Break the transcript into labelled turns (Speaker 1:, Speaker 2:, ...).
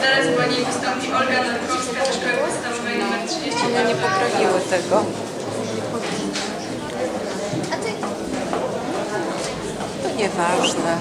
Speaker 1: Teraz po niej wystąpi Olga Norkowska ze Szkoły Podstawowej nr 30.
Speaker 2: One nie poprawiły tego. To nieważne.